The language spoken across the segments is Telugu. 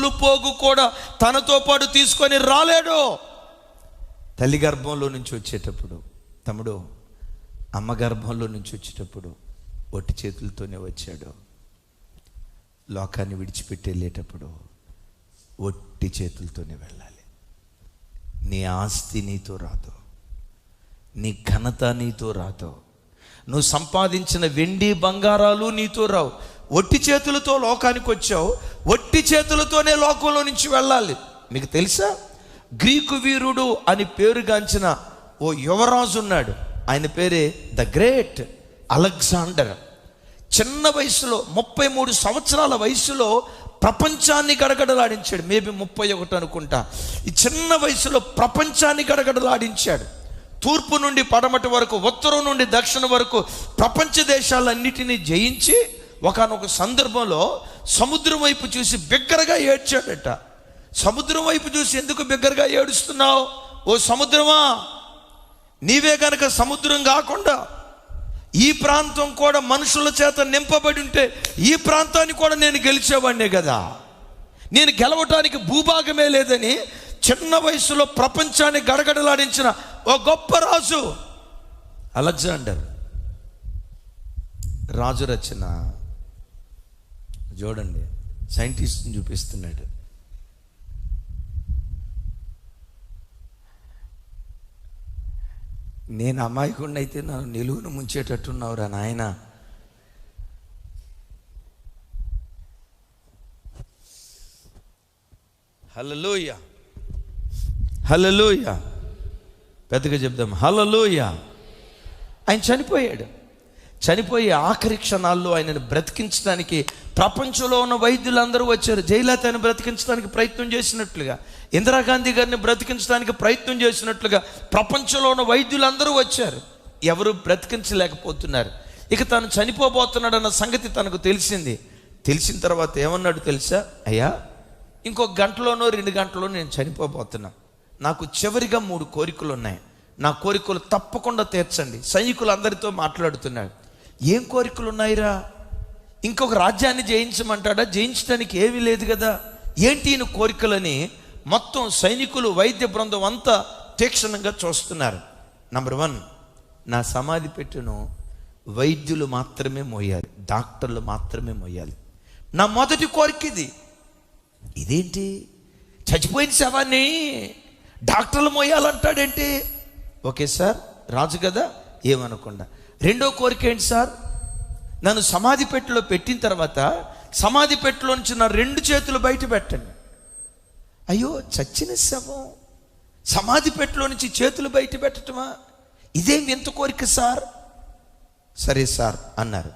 నూలు పోగు కూడా తనతో పాటు తీసుకొని రాలేడు. తల్లి గర్భంలో నుంచి వచ్చేటప్పుడు తమ్ముడు అమ్మ గర్భంలో నుంచి వచ్చేటప్పుడు ఒట్టి చేతులతోనే వచ్చాడు. లోకాన్ని విడిచిపెట్టి వెళ్ళేటప్పుడు ఒట్టి చేతులతోనే వెళ్ళాలి. నీ ఆస్తి నీతో రాదు. నీ ఘనత నీతో రాదు. నువ్వు సంపాదించిన వెండి బంగారాలు నీతో రావు. ఒట్టి చేతులతో లోకానికి వచ్చావు ఒట్టి చేతులతోనే లోకంలో నుంచి వెళ్ళాలి. మీకు తెలుసా? గ్రీకు వీరుడు అని పేరుగాంచిన ఓ యువరాజు ఉన్నాడు. ఆయన పేరే ద గ్రేట్ అలెగ్జాండర్. చిన్న వయసులో ముప్పై మూడు సంవత్సరాల వయసులో ప్రపంచాన్ని గడగడలాడించాడు. మేబీ ముప్పై ఒకటి అనుకుంటా. ఈ చిన్న వయసులో ప్రపంచాన్ని గడగడలాడించాడు. తూర్పు నుండి పడమటి వరకు ఉత్తరం నుండి దక్షిణ వరకు ప్రపంచ దేశాలన్నిటినీ జయించి ఒకనొక సందర్భంలో సముద్రం వైపు చూసి బిగ్గరగా ఏడ్చాడట. సముద్రం వైపు చూసి ఎందుకు బిగ్గరగా ఏడుస్తున్నావు? ఓ సముద్రమా? నీవే గనక సముద్రం కాకుండా ఈ ప్రాంతం కూడా మనుషుల చేత నింపబడి ఉంటే ఈ ప్రాంతాన్ని కూడా నేను గెలిచేవాడినే కదా. నేను గెలవటానికి భూభాగమే లేదని చిన్న వయసులో ప్రపంచాన్ని గడగడలాడించిన ఓ గొప్ప రాజు. అలెగ్జాండర్. రాజు రచన. చూడండి. సైంటిస్ట్ని చూపిస్తున్నాడు. నేను అమాయకుండా అయితే నన్ను నిలువును ముంచేటట్టున్నావురా నాయన. హలలోయ హలలోయ పెద్దగా చెప్దాం. హలలోయ ఆయన చనిపోయాడు. చనిపోయే ఆఖరి క్షణాల్లో ఆయనను బ్రతికించడానికి ప్రపంచంలో ఉన్న వైద్యులందరూ వచ్చారు. జయలలితను బ్రతికించడానికి ప్రయత్నం చేసినట్లుగా ఇందిరాగాంధీ గారిని బ్రతికించడానికి ప్రయత్నం చేసినట్లుగా ప్రపంచంలో ఉన్న వైద్యులందరూ వచ్చారు. ఎవరు బ్రతికించలేకపోతున్నారు. ఇక తను చనిపోబోతున్నాడన్న సంగతి తనకు తెలిసింది. తెలిసిన తర్వాత ఏమన్నాడు తెలుసా? అయ్యా ఇంకో గంటలోనో రెండు గంటలోనో నేను చనిపోబోతున్నా. నాకు చివరిగా మూడు కోరికలు ఉన్నాయి నా కోరికలు తప్పకుండా తీర్చండి. సైనికులందరితో మాట్లాడుతున్నాడు. ఏం కోరికలు ఉన్నాయిరా ఇంకొక రాజ్యాన్ని జయించమంటాడా? జయించడానికి ఏమీ లేదు కదా. ఏంటి ఈయన కోరికలని? మొత్తం సైనికులు వైద్య బృందం అంతా తీక్షణంగా చూస్తున్నారు. నంబర్ వన్ నా సమాధి పెట్టును వైద్యులు మాత్రమే మోయాలి. డాక్టర్లు మాత్రమే మోయాలి. నా మొదటి కోరిక ఇది. ఇదేంటి? చచ్చిపోయిన శవాన్ని డాక్టర్లు మోయాలంటాడేంటి? ఓకే సార్ రాజు కదా ఏమనకుండా. రెండో కోరిక ఏంటి సార్? నన్ను సమాధి పెట్టెలో పెట్టిన తర్వాత సమాధి పెట్టెలో నుంచి నా రెండు చేతులు బయట పెట్టండి. అయ్యో చచ్చిన శవం. సమాధి పెట్టెలో నుంచి చేతులు బయట పెట్టటమా? ఇదేం ఎంత కోరిక సార్? సరే సార్ అన్నారు.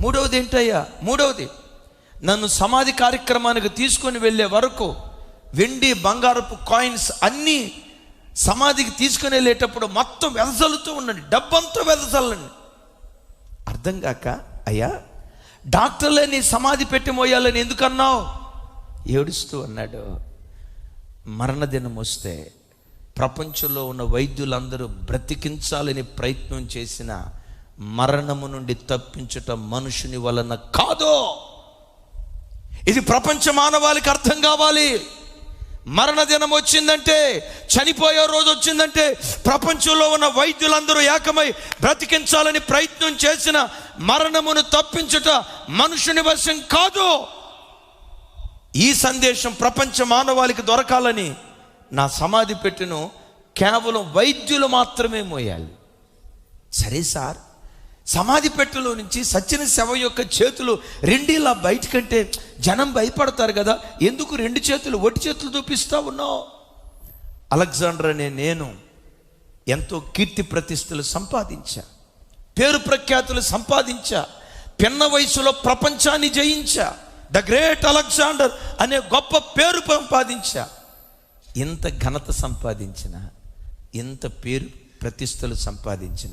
మూడవది ఏంటయ్యా? మూడవది నన్ను సమాధి కార్యక్రమానికి తీసుకొని వెళ్ళే వరకు వెండి బంగారపు కాయిన్స్ అన్నీ సమాధికి తీసుకుని వెళ్ళేటప్పుడు మొత్తం వెదజల్లుతూ ఉండండి. డబ్బంతా వెదజల్లండి అర్థం కాక అయ్యా డాక్టర్లే నీ సమాధి పెట్టి మోయాలని ఎందుకన్నావు? ఏడుస్తూ అన్నాడు. మరణదినం వస్తే ప్రపంచంలో ఉన్న వైద్యులందరూ బ్రతికించాలని ప్రయత్నం చేసిన మరణము నుండి తప్పించటం మనుషుని వలన కాదు? ఇది ప్రపంచ మానవాళికి అర్థం కావాలి. మరణ దినం వచ్చిందంటే చనిపోయే రోజు వచ్చిందంటే ప్రపంచంలో ఉన్న వైద్యులందరూ ఏకమై బ్రతికించాలని ప్రయత్నం చేసిన మరణమును తప్పించుట మనుషుని వశం కాదు. ఈ సందేశం ప్రపంచ మానవాళికి దొరకాలని నా సమాధి పెట్టెను కేవలం వైద్యులు మాత్రమే మోయాలి. సరే సార్ సమాధి పెట్టెలో నుంచి సచ్చిన శవ యొక్క చేతులు రెండిలా బయటకంటే జనం భయపడతారు కదా. ఎందుకు రెండు చేతులు ఒట్టి చేతులు చూపిస్తా ఉన్నావు? అలెగ్జాండర్ అనే నేను ఎంతో కీర్తి ప్రతిష్టలు సంపాదించా. పేరు ప్రఖ్యాతులు సంపాదించా. పిన్న వయసులో ప్రపంచాన్ని జయించా. ద గ్రేట్ అలెగ్జాండర్ అనే గొప్ప పేరు సంపాదించా. ఇంత ఘనత సంపాదించిన ఇంత పేరు ప్రతిష్టలు సంపాదించిన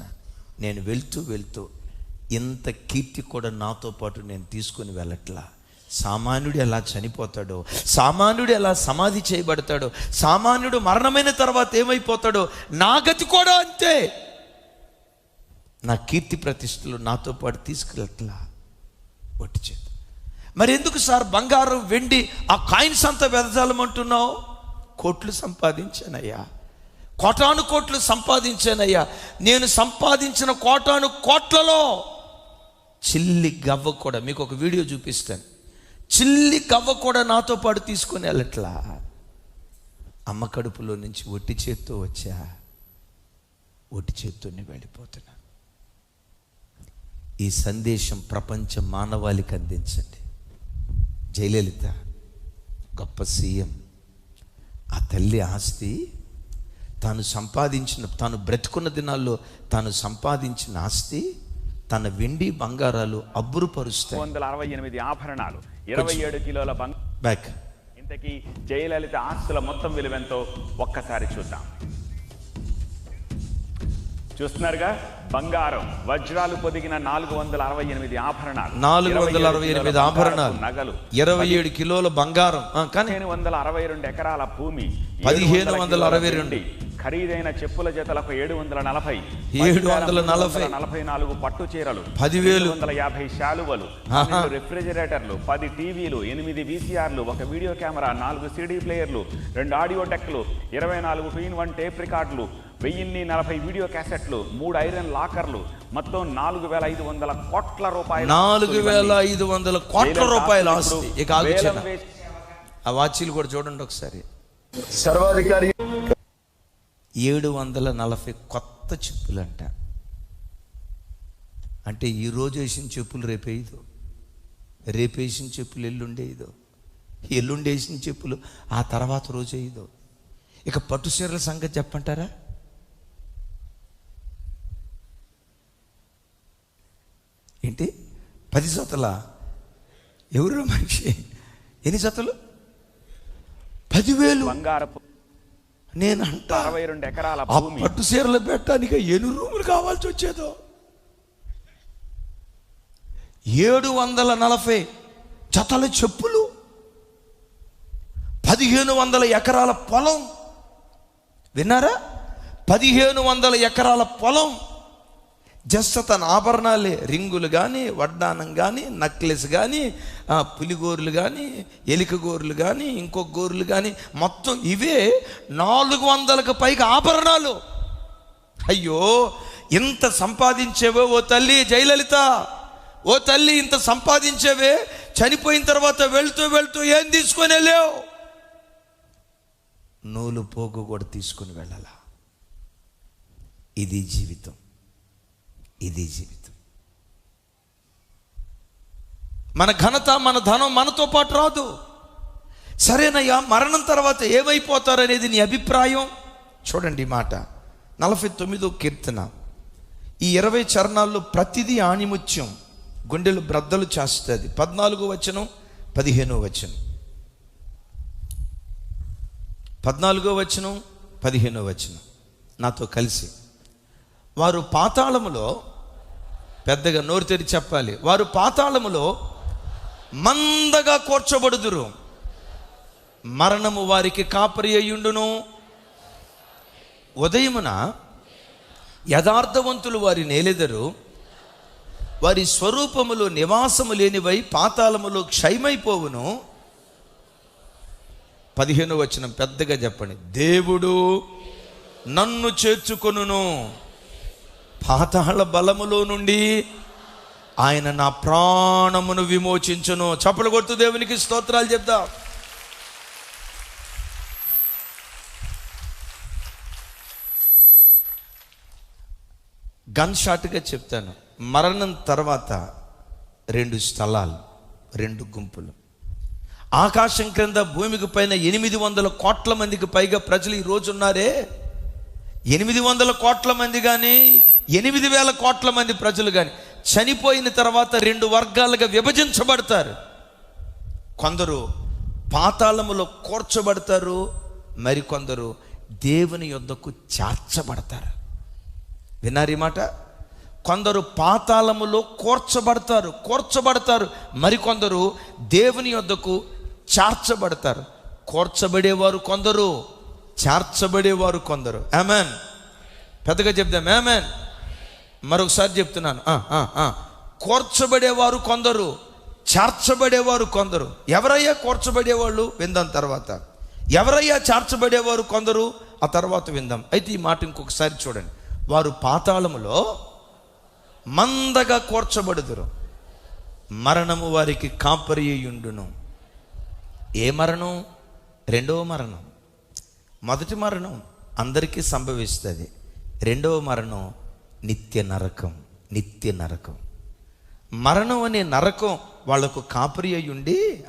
నేను వెళ్తూ వెళ్తూ ఇంత కీర్తి కూడా నాతో పాటు నేను తీసుకొని వెళ్ళట్లా? సామాన్యుడు ఎలా చనిపోతాడో సామాన్యుడు ఎలా సమాధి చేయబడతాడో సామాన్యుడు మరణమైన తర్వాత ఏమైపోతాడో నా గతి కూడా అంతే. నా కీర్తి ప్రతిష్టలు నాతో పాటు తీసుకెళ్ళట్లా? ఒట్టి చేతి. మరి ఎందుకు సార్ బంగారం వెండి ఆ కాయిన్స్ అంతా వెదజాలమంటున్నావు కోట్లు సంపాదించానయ్యా. కోటాను కోట్లు సంపాదించానయ్యా. నేను సంపాదించిన కోటాను కోట్లలో చిల్లి గవ్వ కూడా మీకు ఒక వీడియో చూపిస్తాను. చిల్లి గవ్వ కూడా నాతో పాటు తీసుకుని వెళ్ళట్లా? అమ్మ కడుపులో నుంచి ఒట్టి చేత్తో వచ్చా? ఒట్టి చేత్తోనే వెళ్ళిపోతున్నా. ఈ సందేశం ప్రపంచ మానవాళికి అందించండి. జయలలిత గొప్ప సీఎం. ఆ తల్లి ఆస్తి తాను సంపాదించిన తాను బ్రతుకున్న దినాల్లో తాను సంపాదించిన ఆస్తి తన వెండి బంగారాలు అబ్బురుపరుస్తాయి. వందల అరవై ఎనిమిది ఆభరణాలు ఇరవై ఏడు కిలోల బంగారం. బ్యాక్. ఇంతకీ జయలలిత ఆస్తుల మొత్తం విలువెంతో ఒక్కసారి చూద్దాం. చూస్తున్నారుగా? బంగారం వజ్రాలు పొదిగిన నాలుగు వందల అరవై ఎనిమిది ఆభరణాలు. నాలుగు వందల 27 అరవై ఎనిమిది ఆభరణాలు. నగలు ఇరవై ఏడు కిలోల బంగారం. కానీ వందల అరవై రెండు ఎకరాల భూమి పదిహేను 700 వందల అరవై రెండు. ఖరీదైన చెప్పుల జతలకు ఏడు వందల నలభై. ఏడు వందల నలభై. నలభై నాలుగు పట్టు చీరలు పదివేలు. వందల యాభై శాలువలు రిఫ్రిజిరేటర్లు పది టీవీలు ఎనిమిది వీసీఆర్లు ఒక వీడియో కెమెరా నాలుగు సీడీ ప్లేయర్లు రెండు ఆడియో డెక్లు ఇరవై నాలుగు టూ ఇన్ వన్ టేప్ రికార్డులు వెయ్యిన్ని నలభై వీడియో క్యాసెట్లు మూడు ఐరన్ లాకర్లు మొత్తం నాలుగు వేల ఐదు వందల కోట్ల రూపాయలు నాలుగు వేల ఐదు వందల కోట్ల రూపాయల ఆస్తి. ఇక ఆ వాచీలు కూడా చూడండి ఒకసారి. సర్వాధికారి ఏడు వందల నలభై కొత్త చెప్పులంట. అంటే ఈ రోజు వేసిన చెప్పులు రేపేయదు రేపు వేసిన చెప్పులు ఎల్లుండే ఇదో. ఎల్లుండి వేసిన చెప్పులు ఆ తర్వాత రోజు వేయదు ఇక పట్టు చీరల సంగతి చెప్పంటారా? ఏంటి? పది జతల? ఎవరు మనిషి? ఎన్ని జతలు? పదివేలు. బంగారపు నేనంట అరవై రెండు ఎకరాల పట్టు చీరలు పెట్టడానికి ఎన్ని రూములు కావాల్సి వచ్చేదో? ఏడు వందల నలభై జతల చెప్పులు పదిహేను వందల ఎకరాల పొలం. విన్నారా? పదిహేను వందల ఎకరాల పొలం. జస్ట్ తన ఆభరణాలే రింగులు కానీ వడ్డానం కానీ నక్లెస్ కానీ పులిగోరులు కానీ ఎలికగోరులు కానీ ఇంకొక గోరులు కానీ మొత్తం ఇవే నాలుగు వందలకు పైగా ఆభరణాలు. అయ్యో ఇంత సంపాదించేవే ఓ తల్లి జయలలిత. ఓ తల్లి ఇంత సంపాదించేవే చనిపోయిన తర్వాత వెళ్తూ వెళ్తూ ఏం తీసుకొని వెళ్ళావు? నూలు పోగు కూడా తీసుకుని వెళ్ళాలా? ఇది జీవితం. ఇది జీవితం. మన ఘనత మన ధనం మనతో పాటు రాదు. సరేనయ్యా మరణం తర్వాత ఏమైపోతారనేది నీ అభిప్రాయం? చూడండి మాట. నలభై తొమ్మిదో కీర్తన. ఈ ఇరవై చరణాల్లో ప్రతిదీ ఆణిముత్యం. గుండెలు బ్రద్దలు చేస్తుంది. పద్నాలుగో వచనం పదిహేనో వచనం. పద్నాలుగో వచనం పదిహేనో వచనం. నాతో కలిసి. వారు పాతాళములో పెద్దగా నోరు తెరి చెప్పాలి. వారు పాతాళములో మందగా కూర్చోబడుదురు. మరణము వారికి కాపరి అయ్యుండును. ఉదయమున యథార్థవంతులు వారి నేలెదరు. వారి స్వరూపములో నివాసము లేనివై పాతాళములో క్షయమైపోవును. పదిహేను వచనం పెద్దగా చెప్పండి. దేవుడు నన్ను చేర్చుకొనును. పాతాళ బలములో నుండి ఆయన నా ప్రాణమును విమోచించును. చప్పలు కొడుతూ దేవునికి స్తోత్రాలు చెప్దాం గన్ షాట్గా చెప్తాను. మరణం తర్వాత రెండు స్థలాలు రెండు గుంపులు. ఆకాశం క్రింద భూమికి పైన ఎనిమిది వందల కోట్ల మందికి పైగా ప్రజలు ఈ ఉన్నారే ఎనిమిది వందల కోట్ల మంది కానీ ఎనిమిది వేల కోట్ల మంది ప్రజలు కానీ చనిపోయిన తర్వాత రెండు వర్గాలుగా విభజించబడతారు. కొందరు పాతాళములో కూర్చబడతారు మరికొందరు దేవుని యొద్దకు చేర్చబడతారు. విన్నారు మాట? కొందరు పాతాళములో కూర్చబడతారు కూర్చబడతారు మరికొందరు దేవుని యొద్దకు చేర్చబడతారు. కూర్చబడేవారు కొందరు చేర్చబడేవారు కొందరు. ఆమెన్ పెద్దగా చెప్దాం. ఆమెన్ మరొకసారి చెప్తున్నాను. కూర్చబడేవారు కొందరు చార్చబడేవారు కొందరు. ఎవరయ్యా కూర్చబడేవాళ్ళు? విందాం తర్వాత. ఎవరయ్యా చార్చబడేవారు కొందరు? ఆ తర్వాత విందాం. అయితే ఈ మాట ఇంకొకసారి చూడండి. వారు పాతాళములో మందగా కూర్చబడుదురు. మరణము వారికి కాపరియుండును ఏ మరణం? రెండవ మరణం. మొదటి మరణం అందరికీ సంభవిస్తుంది. రెండవ మరణం నిత్య నరకం నిత్య నరకం. మరణం అనే నరకం వాళ్ళకు కాపరి అయి ఉండి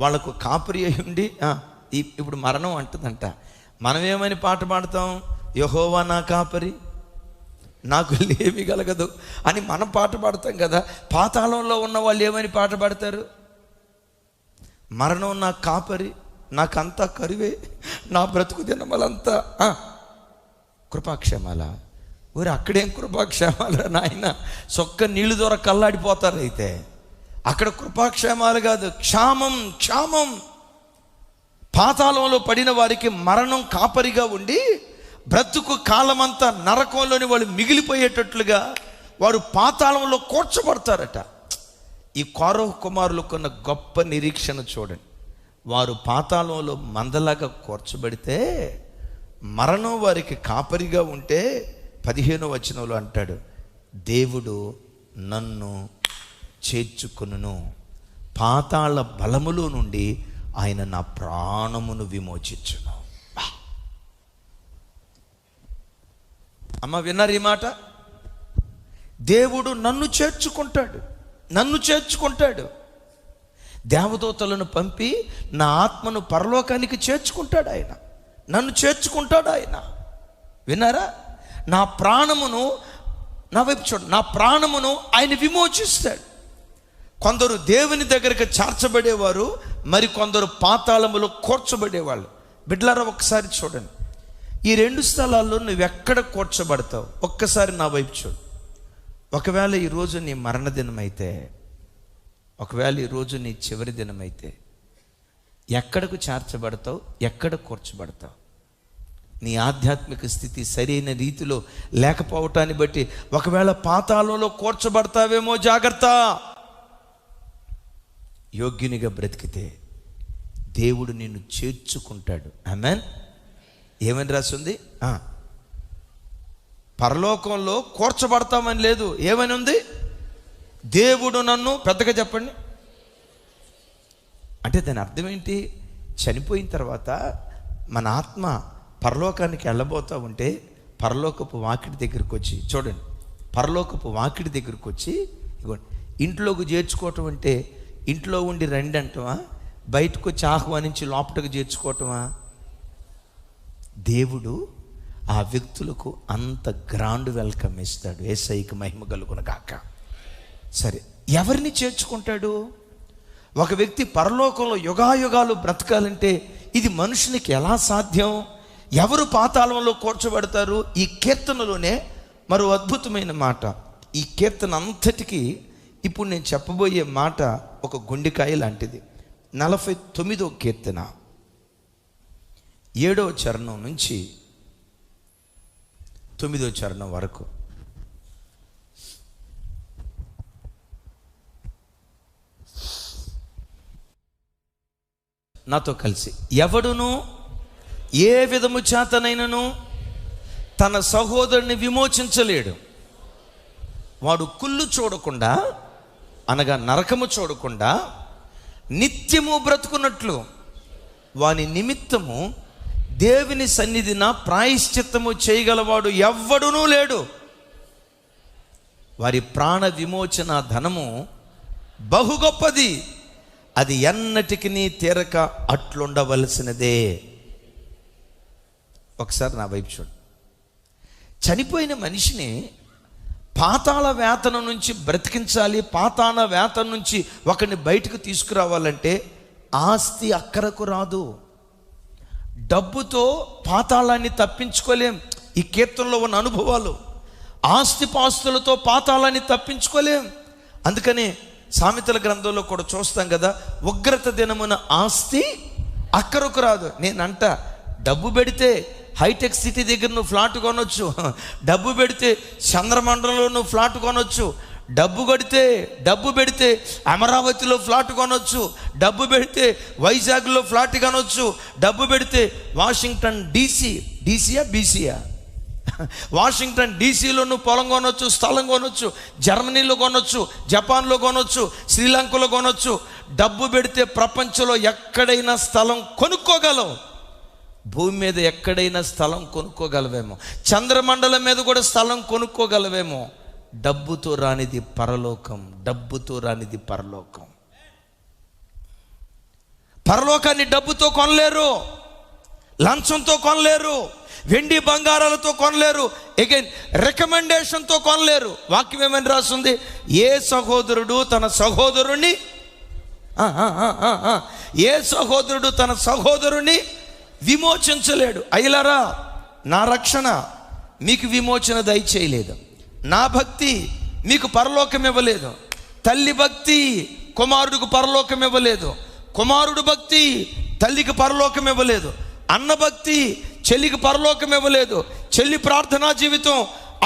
వాళ్ళకు కాపరి అయి ఉండి ఇప్పుడు మరణం అంటుందంట. మనం ఏమని పాట పాడతాం? యహోవా నా కాపరి నాకు లేమి కలగదు అని మనం పాట పాడతాం కదా. పాతాళంలో ఉన్న వాళ్ళు ఏమని పాట పాడతారు? మరణం నా కాపరి నాకంతా కరువే నా బ్రతుకు దినమలంతా ఆ, కృపాక్షేమాల. ఊరి అక్కడేం కృపాక్షేమాలు? నాయన సొక్క నీళ్ళు ద్వారా కల్లాడిపోతారు అయితే. అక్కడ కృపాక్షేమాలు కాదు క్షామం క్షామం. పాతాళంలో పడిన వారికి మరణం కాపరిగా ఉండి బ్రతుకు కాలమంతా నరకంలోని వాళ్ళు మిగిలిపోయేటట్లుగా వారు పాతాళంలో కూర్చబడతారట. ఈ కౌరవ కుమారులకున్న గొప్ప నిరీక్షణ చూడండి. వారు పాతాళంలో మందలాగా కూర్చబడితే మరణం వారికి కాపరిగా ఉంటే పదిహేను వచనంలో అంటాడు దేవుడు నన్ను చేర్చుకును పాతాళ బలములో నుండి ఆయన నా ప్రాణమును విమోచించును. అమ్మ విన్నారు ఈ మాట? దేవుడు నన్ను చేర్చుకుంటాడు నన్ను చేర్చుకుంటాడు. దేవదూతలను పంపి నా ఆత్మను పరలోకానికి చేర్చుకుంటాడు ఆయన. నన్ను చేర్చుకుంటాడు ఆయన. విన్నారా? నా ప్రాణమును నా వైపు చూడు నా ప్రాణమును ఆయన విమోచిస్తాడు. కొందరు దేవుని దగ్గరికి చార్చబడేవారు మరి కొందరు పాతాళములో కూర్చబడేవాళ్ళు. బిడ్లారా ఒకసారి చూడండి. ఈ రెండు స్థలాల్లో నువ్వు ఎక్కడ కూర్చబడతావు? ఒక్కసారి నా వైపు చూడు. ఒకవేళ ఈరోజు నీ మరణదినమైతే ఒకవేళ ఈరోజు నీ చివరి దినమైతే ఎక్కడకు చేర్చబడతావు? ఎక్కడ కూర్చబడతావు? నీ ఆధ్యాత్మిక స్థితి సరైన రీతిలో లేకపోవటాన్ని బట్టి ఒకవేళ పాతాళంలో కూర్చబడతావేమో జాగ్రత్త. యోగ్యునిగా బ్రతికితే దేవుడు నిన్ను చేర్చుకుంటాడు. ఆమెన్? ఏమని రాసింది? పరలోకంలో కూర్చబడతామని లేదు. ఏమని ఉంది? దేవుడు నన్ను పెద్దగా చెప్పండి. అంటే దాని అర్థం ఏంటి? చనిపోయిన తర్వాత మన ఆత్మ పరలోకానికి వెళ్ళబోతా ఉంటే పరలోకపు వాకిడి దగ్గరికి వచ్చి చూడండి పరలోకపు వాకిడి దగ్గరికి వచ్చి ఇగోండి ఇంట్లోకి చేర్చుకోవటం అంటే ఇంట్లో ఉండి రండి అంటమా? బయటకు వచ్చి ఆహ్వానించి లోపలికి చేర్చుకోవటమా? దేవుడు ఆ వ్యక్తులకు అంత గ్రాండ్ వెల్కమ్ ఇస్తాడు. ఏసైకి మహిమ కలుగున కాక సరే ఎవరిని చేర్చుకుంటాడు? ఒక వ్యక్తి పరలోకంలో యుగాయుగాలు బ్రతకాలంటే ఇది మనుషునికి ఎలా సాధ్యం? ఎవరు పాతాళంలో కూర్చోబెడతారు? ఈ కీర్తనలోనే మరో అద్భుతమైన మాట. ఈ కీర్తన అంతటికీ ఇప్పుడు నేను చెప్పబోయే మాట ఒక గుండెకాయ లాంటిది. నలభై తొమ్మిదో కీర్తన. ఏడో చరణం నుంచి తొమ్మిదో చరణం వరకు. నాతో కలిసి ఎవడును ఏ విధము చేతనైనను తన సహోదరుని విమోచించలేడు. వాడు కుళ్ళు చూడకుండా అనగా నరకము చూడకుండా నిత్యము బ్రతుకున్నట్లు వాని నిమిత్తము దేవుని సన్నిధిన ప్రాయశ్చిత్తము చేయగలవాడు ఎవ్వడునూ లేడు. వారి ప్రాణ విమోచన ధనము బహు గొప్పది. అది ఎన్నటికి తీరక అట్లుండవలసినదే. ఒకసారి నా వైపు చూడు. చనిపోయిన మనిషిని పాతాళ వేతనం నుంచి బ్రతికించాలి పాతాళ వేతనం నుంచి ఒకరిని బయటకు తీసుకురావాలంటే ఆస్తి అక్కరకు రాదు. డబ్బుతో పాతాళాన్ని తప్పించుకోలేం. ఈ కీర్తనలో ఉన్న అనుభవాలు. ఆస్తిపాస్తులతో పాతాళాన్ని తప్పించుకోలేం. అందుకని సామెతల గ్రంథంలో కూడా చూస్తాం కదా ఉగ్రత దినమున ఆస్తి అక్కరకు రాదు. నేనంట డబ్బు పెడితే హైటెక్ సిటీ దగ్గర నువ్వు ఫ్లాట్ కొనొచ్చు. డబ్బు పెడితే చంద్రమండలంలో నువ్వు ఫ్లాట్ కొనొచ్చు. డబ్బు కడితే డబ్బు పెడితే అమరావతిలో ఫ్లాట్ కొనొచ్చు. డబ్బు పెడితే వైజాగ్లో ఫ్లాట్ కొనొచ్చు. డబ్బు పెడితే వాషింగ్టన్ డీసీ డీసీయా బీసీయా? వాషింగ్టన్ డీసీలో నువ్వు పొలం కొనొచ్చు స్థలం కొనొచ్చు జర్మనీలో కొనొచ్చు జపాన్లో కొనొచ్చు శ్రీలంకలో కొనొచ్చు. డబ్బు పెడితే ప్రపంచంలో ఎక్కడైనా స్థలం కొనుక్కోగలవు భూమి మీద ఎక్కడైనా స్థలం కొనుక్కోగలవేమో? చంద్రమండలం మీద కూడా స్థలం కొనుక్కోగలవేమో? డబ్బుతో రానిది పరలోకం డబ్బుతో రానిది పరలోకం. పరలోకాన్ని డబ్బుతో కొనలేరు లంచంతో కొనలేరు వెండి బంగారాలతో కొనలేరు అగైన్ రికమెండేషన్తో కొనలేరు. వాక్యం ఏమని రాస్తుంది? ఏ సహోదరుడు తన సహోదరుణ్ణి ఏ సహోదరుడు తన సహోదరుణ్ణి విమోచించలేడు. అయ్యలారా నా రక్షణ మీకు విమోచన దయచేయలేదు. నా భక్తి మీకు పరలోకం ఇవ్వలేదు తల్లి భక్తి కుమారుడికి పరలోకం ఇవ్వలేదు కుమారుడు భక్తి తల్లికి పరలోకం ఇవ్వలేదు అన్న భక్తి చెల్లికి పరలోకం ఇవ్వలేదు చెల్లి ప్రార్థనా జీవితం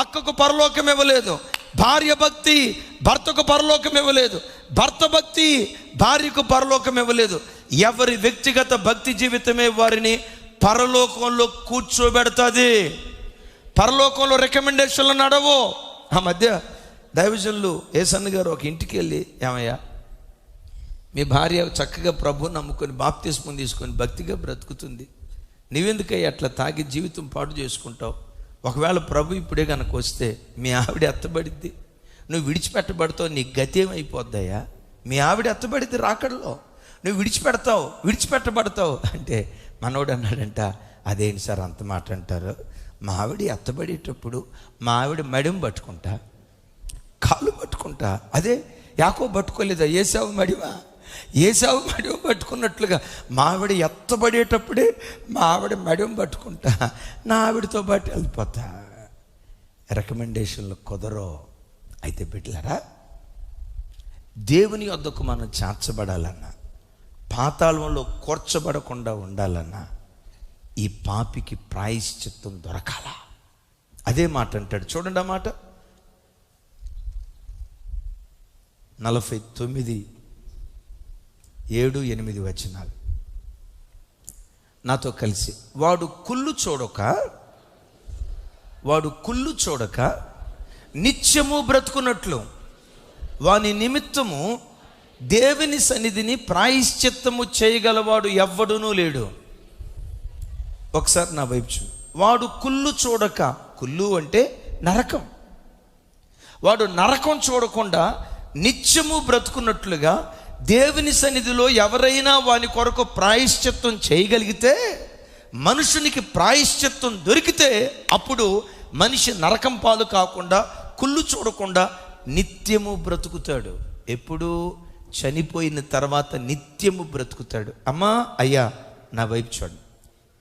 అక్కకు పరలోకం ఇవ్వలేదు భార్య భక్తి భర్తకు పరలోకం ఇవ్వలేదు భర్త భక్తి భార్యకు పరలోకం ఇవ్వలేదు ఎవరి వ్యక్తిగత భక్తి జీవితమే వారిని పరలోకంలో కూర్చోబెడతాది. పరలోకంలో రికమెండేషన్లు నడవు. ఆ మధ్య దైవజనులు ఏసన్న గారు ఒక ఇంటికి వెళ్ళి ఏమయ్యా మీ భార్య చక్కగా ప్రభు నమ్ముకొని బాప్తిస్మం తీసుకొని భక్తిగా బ్రతుకుతుంది. నీవెందుకయ్యా అట్లా తాగి జీవితం పాడు చేసుకుంటావు? ఒకవేళ ప్రభు ఇప్పుడే కనుక వస్తే మీ ఆవిడ ఎత్తబడిద్ది. నువ్వు విడిచిపెట్టబడతావు నీ గతి ఏమైపోద్దయ్యా? మీ ఆవిడ ఎత్తబడిద్ది రాకడలో. నువ్వు విడిచిపెడతావు విడిచిపెట్టబడతావు. అంటే మనోడు అన్నాడంట అదేంటి సార్ అంత మాట అంటారు? మావిడి ఎత్తబడేటప్పుడు మా మడిం పట్టుకుంటా కాళ్ళు పట్టుకుంటా. అదే యాకో పట్టుకోలేదా? ఏసావు మడివా ఏసావు మడివ పట్టుకున్నట్లుగా మావిడ ఎత్తబడేటప్పుడే మా ఆవిడ మెడం పట్టుకుంటా నా ఆవిడతో పాటు వెళ్ళిపోతా. రికమెండేషన్లు కుదరో? అయితే బిడ్డలరా దేవుని వద్దకు మనం చేర్చబడాలన్నా పాతాళంలో కూర్చబడకుండా ఉండాలన్నా ఈ పాపికి ప్రాయశ్చిత్తం దొరకాల. అదే మాట అంటాడు. చూడండి ఆ మాట. నలభై తొమ్మిది ఏడు ఎనిమిది వచనాలు. నాతో కలిసి. వాడు కుళ్ళు చూడక వాడు కుళ్ళు చూడక నిత్యము బ్రతుకున్నట్లు వాని నిమిత్తము దేవుని సన్నిధిని ప్రాయశ్చిత్తము చేయగలవాడు ఎవ్వడునూ లేడు. ఒకసారి నా వైపు చూ వాడు కుళ్ళు చూడక కుళ్ళు అంటే నరకం. వాడు నరకం చూడకుండా నిత్యము బ్రతుకున్నట్లుగా దేవుని సన్నిధిలో ఎవరైనా వాని కొరకు ప్రాయశ్చిత్తం చేయగలిగితే మనుషునికి ప్రాయశ్చిత్తం దొరికితే అప్పుడు మనిషి నరకం పాలు కాకుండా కుళ్ళు చూడకుండా నిత్యము బ్రతుకుతాడు. ఎప్పుడూ చనిపోయిన తర్వాత నిత్యము బ్రతుకుతాడు. అమ్మా అయ్యా నా వైపు చూడు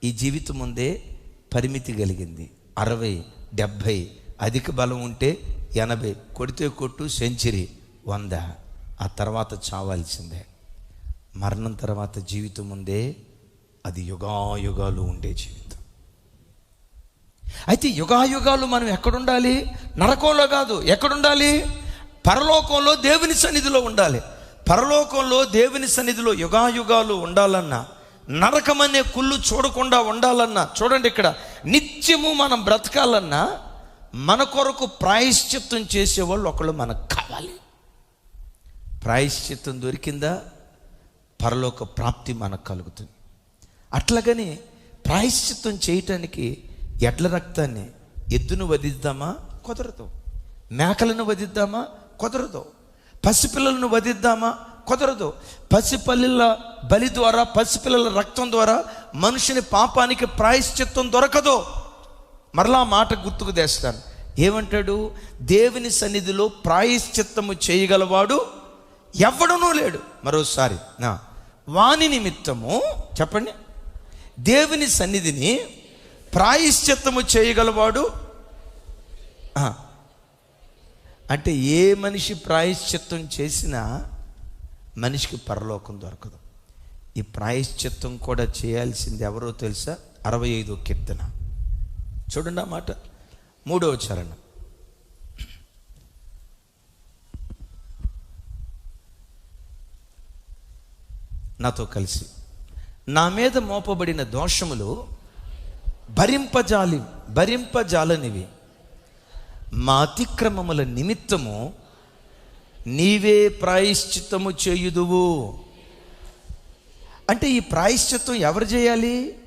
ఈ జీవితం ముందే పరిమితి కలిగింది. అరవై డెబ్భై అధిక బలం ఉంటే ఎనభై కొడితే కొట్టు సెంచరీ వంద. ఆ తర్వాత చావాల్సిందే. మరణం తర్వాత జీవితం ఉందే అది యుగాయుగాలు ఉండే జీవితం. అయితే యుగాయుగాలు మనం ఎక్కడుండాలి? నరకంలో కాదు. ఎక్కడుండాలి? పరలోకంలో దేవుని సన్నిధిలో ఉండాలి. పరలోకంలో దేవుని సన్నిధిలో యుగాయుగాలు ఉండాలన్నా నరకమనే కుళ్ళు చూడకుండా ఉండాలన్నా చూడండి ఇక్కడ నిత్యము మనం బ్రతకాలన్నా మన కొరకు ప్రాయశ్చిత్తం చేసేవాళ్ళు ఒకళ్ళు మనకు కావాలి. ప్రాయశ్చిత్తం దొరికిందా? పరలోక ప్రాప్తి మనకు కలుగుతుంది. అట్లాగని ప్రాయశ్చిత్తం చేయటానికి ఎడ్ల రక్తాన్ని ఎద్దును వధిద్దామా? కుదరదు. మేకలను వధిద్దామా? కుదరదు. పసిపిల్లలను వధిద్దామా? కుదరదు. పసిపల్లిల బలి ద్వారా పసిపిల్లల రక్తం ద్వారా మనుషుని పాపానికి ప్రాయశ్చిత్తం దొరకదు. మరలా మాట గుర్తుకు తెస్తాను. ఏమంటాడు? దేవుని సన్నిధిలో ప్రాయశ్చిత్తము చేయగలవాడు ఎవడనూ లేడు. మరోసారి నా వాని నిమిత్తము చెప్పండి. దేవుని సన్నిధిని ప్రాయశ్చిత్తము చేయగలవాడు అంటే ఏ మనిషి ప్రాయశ్చిత్తం చేసినా మనిషికి పరలోకం దొరకదు. ఈ ప్రాయశ్చిత్తం కూడా చేయాల్సింది ఎవరో తెలుసా? అరవై ఐదో కీర్తన. చూడండి ఆ మాట. మూడవ చరణం. నాతో కలిసి. నా మీద మోపబడిన దోషములు భరింపజాలి భరింపజాలనివి. మా అతిక్రమముల నిమిత్తము నీవే ప్రాయశ్చిత్తము చేయుదువు. అంటే ఈ ప్రాయశ్చిత్తం ఎవరు చేయాలి?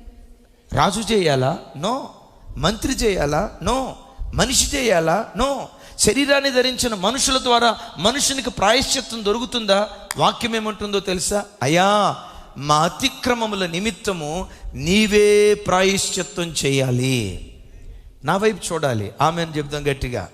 రాజు చేయాలా? నో. మంత్రి చేయాలా? నో. మనిషి చేయాలా? నో. శరీరాన్ని ధరించిన మనుషుల ద్వారా మనుషునికి ప్రాయశ్చిత్తం దొరుకుతుందా? వాక్యం ఏమంటుందో తెలుసా? అయా మా అతిక్రమముల నిమిత్తము నీవే ప్రాయశ్చిత్తం చేయాలి. నా వైపు చూడాలి. ఆమె చెప్దాం గట్టిగా.